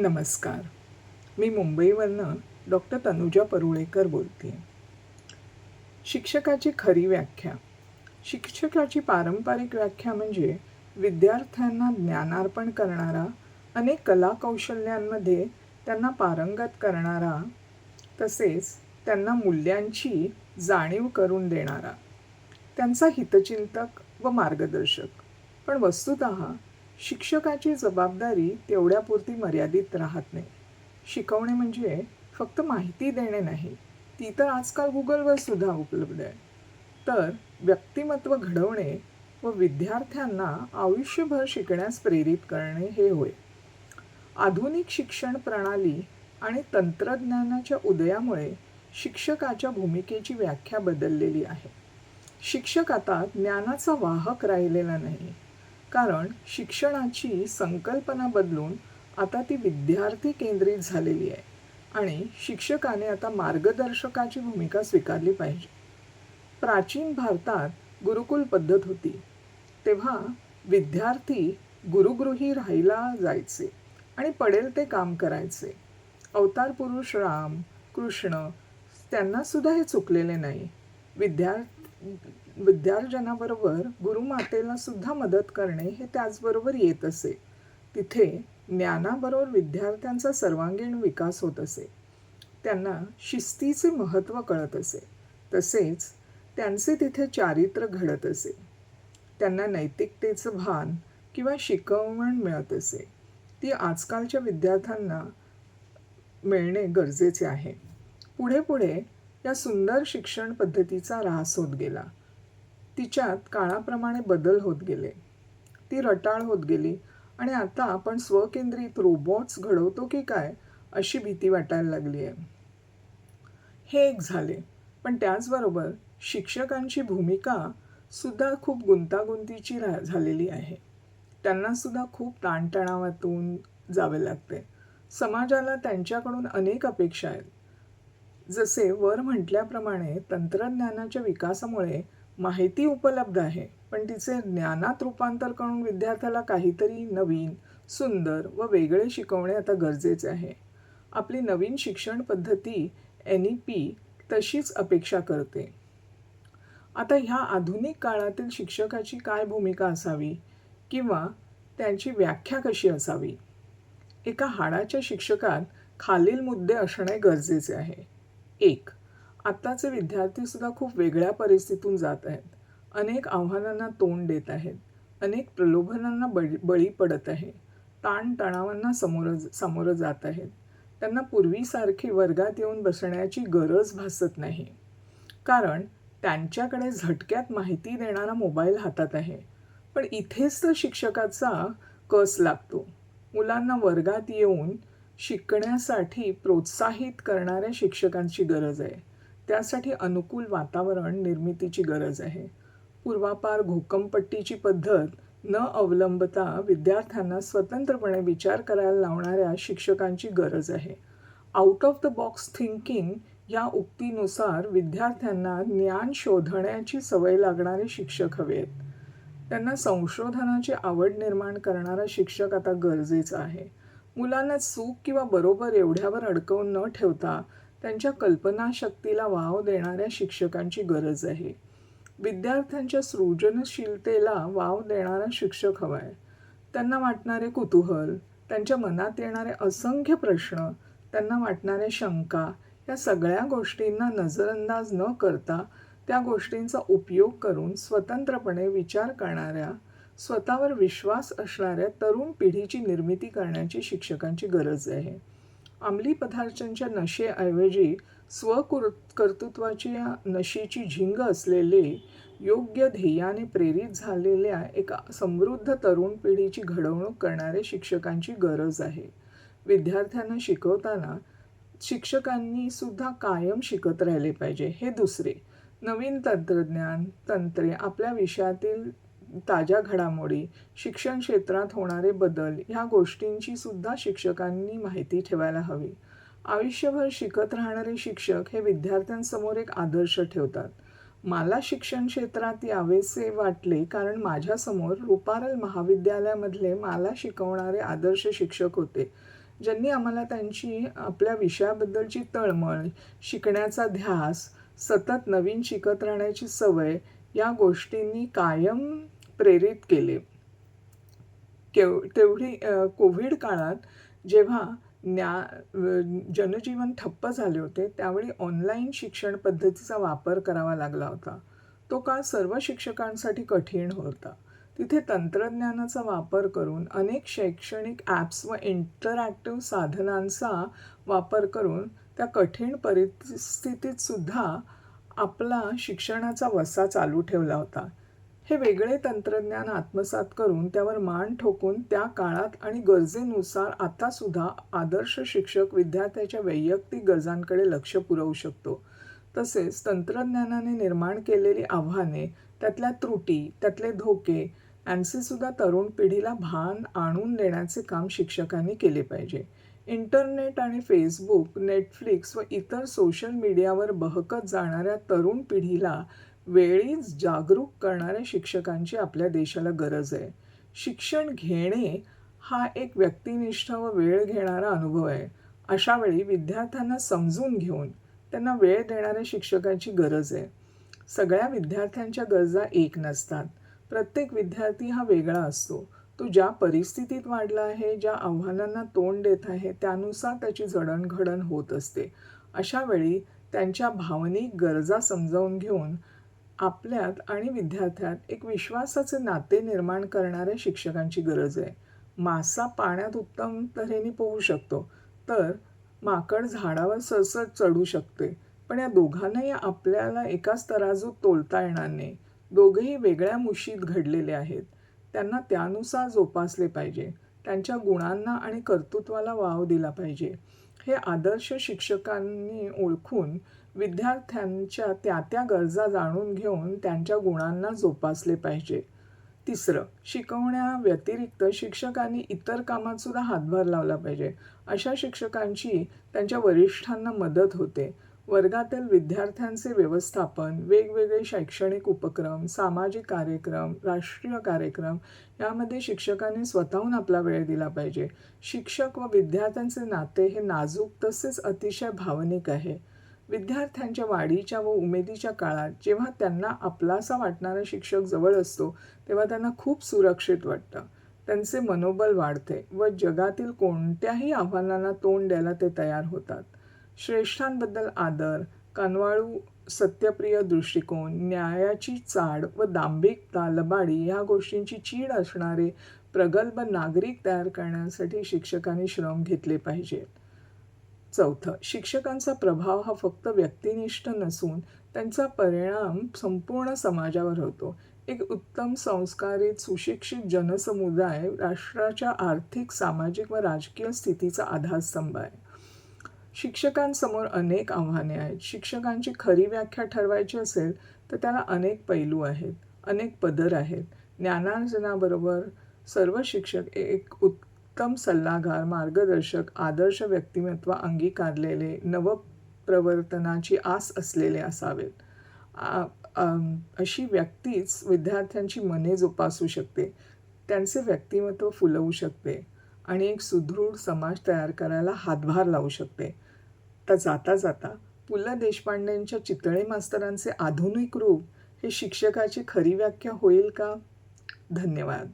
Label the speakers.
Speaker 1: नमस्कार. मी मुंबईवरनं डॉक्टर तनुजा परुळेकर बोलते शिक्षकाची खरी व्याख्या. शिक्षकाची पारंपरिक व्याख्या म्हणजे विद्यार्थ्यांना ज्ञानार्पण करणारा अनेक कलाकौशल्यांमध्ये त्यांना पारंगत करणारा तसेच त्यांना मूल्यांची जाणीव करून देणारा. त्यांचा हितचिंतक व मार्गदर्शक. पण वस्तुत शिक्षकाची जबाबदारी तेवढ्यापुरती मर्यादित राहत नाही. शिकवणे म्हणजे फक्त माहिती देणे नाही. ती तर आजकाल गुगलवर सुद्धा उपलब्ध आहे. तर व्यक्तिमत्व घडवणे व विद्यार्थ्यांना आयुष्यभर शिकण्यास प्रेरित करणे हे होय. आधुनिक शिक्षण प्रणाली आणि तंत्रज्ञानाच्या उदयामुळे शिक्षकाच्या भूमिकेची व्याख्या बदललेली आहे. शिक्षक आता ज्ञानाचा वाहक राहिलेला नाही. कारण शिक्षणाची संकल्पना बदलून आता ती विद्यार्थी केंद्रित झालेली आहे. आणि शिक्षकाने आता मार्गदर्शकाची भूमिका स्वीकारली पाहिजे. प्राचीन भारतात गुरुकुल पद्धत होती. तेव्हा विद्यार्थी गुरुगृही राहायला जायचे आणि पडेल ते काम करायचे. अवतार पुरुष राम कृष्ण त्यांना सुद्धा हे चुकलेले नाही. विद्यार्थी विद्यार्जनाबरोबर गुरुमातेला सुद्धा मदत करणे हे त्याचबरोबर येत असे. तिथे ज्ञानाबरोबर विद्यार्थ्यांचा सर्वांगीण विकास होत असे. त्यांना शिस्तीचे महत्त्व कळत असे. तसेच त्यांचे तिथे चारित्र्य घडत असे. त्यांना नैतिकतेचं भान किंवा शिकवण मिळत असे. ती आजकालच्या विद्यार्थ्यांना मिळणे गरजेचे आहे. पुढे पुढे या सुंदर शिक्षण पद्धतीचा ऱ्हास होत गेला. तिच्यात काळाप्रमाणे बदल होत गेले. ती रटाळ होत गेली आणि आता आपण स्वकेंद्रित रोबोट्स घडवतो की काय अशी भीती वाटायला लागली आहे. हे एक झाले पण त्याचबरोबर शिक्षकांची भूमिका सुद्धा खूप गुंतागुंतीची रा झालेली आहे. त्यांना सुद्धा खूप ताणतणावातून जावे लागते. समाजाला त्यांच्याकडून अनेक अपेक्षा आहेत. जसे वर म्हटल्याप्रमाणे तंत्रज्ञानाच्या विकासामुळे माहिती उपलब्ध आहे पण तिचे ज्ञानात रूपांतर करून विद्यार्थ्याला काहीतरी नवीन सुंदर व वेगळे शिकवणे आता गरजेचे आहे. आपली नवीन शिक्षण पद्धती एन ई पी तशीच अपेक्षा करते. आता ह्या आधुनिक काळातील शिक्षकाची काय भूमिका असावी किंवा त्यांची व्याख्या कशी असावी? एका हाडाच्या शिक्षकात खालील मुद्दे असणे गरजेचे आहे. एक आत्ताचे विद्यार्थीसुद्धा खूप वेगळ्या परिस्थितीतून जात आहेत. अनेक आव्हानांना तोंड देत आहेत. अनेक प्रलोभनांना बळी बळी पडत आहे. ताणतणावांना समोर सामोरं जात आहेत. त्यांना पूर्वीसारखी वर्गात येऊन बसण्याची गरज भासत नाही. कारण त्यांच्याकडे झटक्यात माहिती देणारा मोबाईल हातात आहे. पण इथेच तर शिक्षकाचा कस लागतो? मुलांना वर्गात येऊन शिकण्यासाठी प्रोत्साहित करणाऱ्या शिक्षकांची गरज आहे. त्यासाठी अनुकूल वातावरण निर्मितीची गरज आहे. पूर्वापार घोकमपट्टीची पद्धत न अवलंबता विद्यार्थ्यांना स्वतंत्रपणे विचार करायला लावणाऱ्या शिक्षकांची गरज आहे. Out of the box thinking या उक्तीनुसार विद्यार्थ्यांना ज्ञान शोधण्याची सवय लागणारे शिक्षक हवे आहेत त्यांना संशोधनाची आवड निर्माण करणारा शिक्षक आता गरजेचा आहे. मुलांना चूक किंवा बरोबर एवढ्यावर अडकवून न ठेवता त्यांच्या कल्पनाशक्तीला वाव देणाऱ्या शिक्षकांची गरज आहे. विद्यार्थ्यांच्या सृजनशीलतेला वाव देणारा शिक्षक हवा आहे त्यांना वाटणारे कुतूहल त्यांच्या मनात येणारे असंख्य प्रश्न त्यांना वाटणाऱ्या शंका या सगळ्या गोष्टींना नजरअंदाज न करता त्या गोष्टींचा उपयोग करून स्वतंत्रपणे विचार करणाऱ्या स्वतःवर विश्वास असणाऱ्या तरुण पिढीची निर्मिती करण्याची शिक्षकांची गरज आहे. अंमली पदार्थांच्या नशेऐवजी स्वकुर कर्तृत्वाची नशेची झिंग असलेले योग्य ध्येयाने प्रेरित झालेल्या एका समृद्ध तरुण पिढीची घडवणूक करणारे शिक्षकांची गरज आहे. विद्यार्थ्यांना शिकवताना शिक्षकांनी सुद्धा कायम शिकत राहिले पाहिजे. हे दुसरे. नवीन तंत्रज्ञान तंत्रे आपल्या विषयातील ताज्या घडामोडी शिक्षण क्षेत्रात होणारे बदल ह्या गोष्टींची सुद्धा शिक्षकांनी माहिती ठेवायला हवी. आयुष्यभर शिकत राहणारे शिक्षक हे विद्यार्थ्यांसमोर एक आदर्श ठेवतात. मला शिक्षण क्षेत्रात यावेसे वाटले कारण माझ्यासमोर रुपारल महाविद्यालयामधले मला शिकवणारे आदर्श शिक्षक होते ज्यांनी आम्हाला त्यांची आपल्या विषयाबद्दलची तळमळ शिकण्याचा ध्यास सतत नवीन शिकत राहण्याची सवय या गोष्टींनी कायम प्रेरित केले. केव तेवढी कोविड काळात जेव्हा ज्ञा जनजीवन ठप्प झाले होते त्यावेळी ऑनलाईन शिक्षण पद्धतीचा वापर करावा लागला होता. तो काळ सर्व शिक्षकांसाठी कठीण होता. तिथे तंत्रज्ञानाचा वापर करून अनेक शैक्षणिक ॲप्स व इंटरॅक्टिव्ह साधनांचा वापर करून त्या कठीण परिस्थितीत सुद्धा आपला शिक्षणाचा वसा चालू ठेवला होता. हे वेगळे तंत्रज्ञान आत्मसात करून त्यावर मान ठोकून त्या काळात आणि गरजेनुसार आता सुद्धा आदर्श शिक्षक विद्यार्थ्याच्या वैयक्तिक गरजांकडे लक्ष पुरवू शकतो. तसेच तंत्रज्ञानाने निर्माण केलेली आव्हाने त्यातल्या त्रुटी त्यातले धोके यांचेसुद्धा तरुण पिढीला भान आणून देण्याचे काम शिक्षकांनी केले पाहिजे. इंटरनेट आणि फेसबुक नेटफ्लिक्स व इतर सोशल मीडियावर बहकत जाणाऱ्या तरुण पिढीला वेळीच जागरूक करणाऱ्या शिक्षकांची आपल्या देशाला गरज आहे. शिक्षण घेणे हा एक व्यक्तिनिष्ठ व वेळ घेणारा अनुभव आहे. अशा वेळी विद्यार्थ्यांना समजून घेऊन त्यांना वेळ देणाऱ्या शिक्षकांची गरज आहे. सगळ्या विद्यार्थ्यांच्या गरजा एक नसतात. प्रत्येक विद्यार्थी हा वेगळा असतो. तो ज्या परिस्थितीत वाढला आहे ज्या आव्हानांना तोंड देत आहे त्यानुसार त्याची जडणघडण होत असते. अशा वेळी त्यांच्या भावनिक गरजा समजावून घेऊन आपल्यात आणि विद्यार्थ्यात एक विश्वासाचे नाते निर्माण करणाऱ्या शिक्षकांची गरज आहे. मासा पाण्यात उत्तम तऱ्हेने पोहू शकतो तर माकड झाडावर सरसर चढू शकते. पण या दोघांनाही आपल्याला एकाच तराजूत तोलता येणार नाही. दोघेही वेगळ्या मुशीत घडलेले आहेत. त्यांना त्यानुसार जोपासले पाहिजे. त्यांच्या गुणांना आणि कर्तृत्वाला वाव दिला पाहिजे. हे आदर्श शिक्षकांनी ओळखून विद्यार्थ्यांच्या त्या त्या गरजा जाणून घेऊन त्यांच्या गुणांना जोपासले पाहिजे. तिसरं शिकवण्या व्यतिरिक्त शिक्षकांनी इतर कामात सुद्धा हातभार लावला पाहिजे. अशा शिक्षकांची त्यांच्या वरिष्ठांना मदत होते. वर्गातील विद्यार्थ्यांचे व्यवस्थापन वेगवेगळे शैक्षणिक उपक्रम सामाजिक कार्यक्रम राष्ट्रीय कार्यक्रम यामध्ये शिक्षकांनी स्वतःहून आपला वेळ दिला पाहिजे. शिक्षक व विद्यार्थ्यांचे नाते हे नाजूक तसेच अतिशय भावनिक आहे. विद्यार्थ्यांच्या वाढीच्या व उमेदीच्या काळात जेव्हा त्यांना आपलासा वाटणारा शिक्षक जवळ असतो तेव्हा त्यांना खूप सुरक्षित वाटतं. त्यांचे मनोबल वाढते व जगातील कोणत्याही आव्हानांना तोंड द्यायला ते तयार होतात. श्रेष्ठांबद्दल आदर कानवाळू सत्यप्रिय दृष्टिकोन न्यायाची चाड व दांभिकता लबाडी ह्या गोष्टींची चीड असणारे प्रगल्भ नागरिक तयार करण्यासाठी शिक्षकांनी श्रम घेतले पाहिजेत चौथं शिक्षकांचा प्रभाव हा फक्त व्यक्तिनिष्ठ नसून त्यांचा परिणाम संपूर्ण समाजावर होतो. एक उत्तम संस्कारित सुशिक्षित जनसमुदाय राष्ट्राच्या आर्थिक सामाजिक व राजकीय स्थितीचा आधारस्तंभ आहे. शिक्षकांसमोर अनेक आव्हाने आहेत. शिक्षकांची खरी व्याख्या ठरवायची असेल तर त्याला अनेक पैलू आहेत अनेक पदर आहेत. ज्ञानार्जनाबरोबर सर्व शिक्षक एक उत्तम सल्लागार मार्गदर्शक आदर्श व्यक्तिमत्व अंगीकारलेले नवप्रवर्तनाची आस असलेले असावेत. अशी व्यक्तीच विद्यार्थ्यांची मने जोपासू शकते त्यांचे व्यक्तिमत्व फुलवू शकते आणि एक सुदृढ समाज तयार करायला हातभार लावू शकते. तर जाता जाता पु ल देशपांडेंच्या चितळे मास्तरांचे आधुनिक रूप हे शिक्षकाची खरी व्याख्या होईल का? धन्यवाद.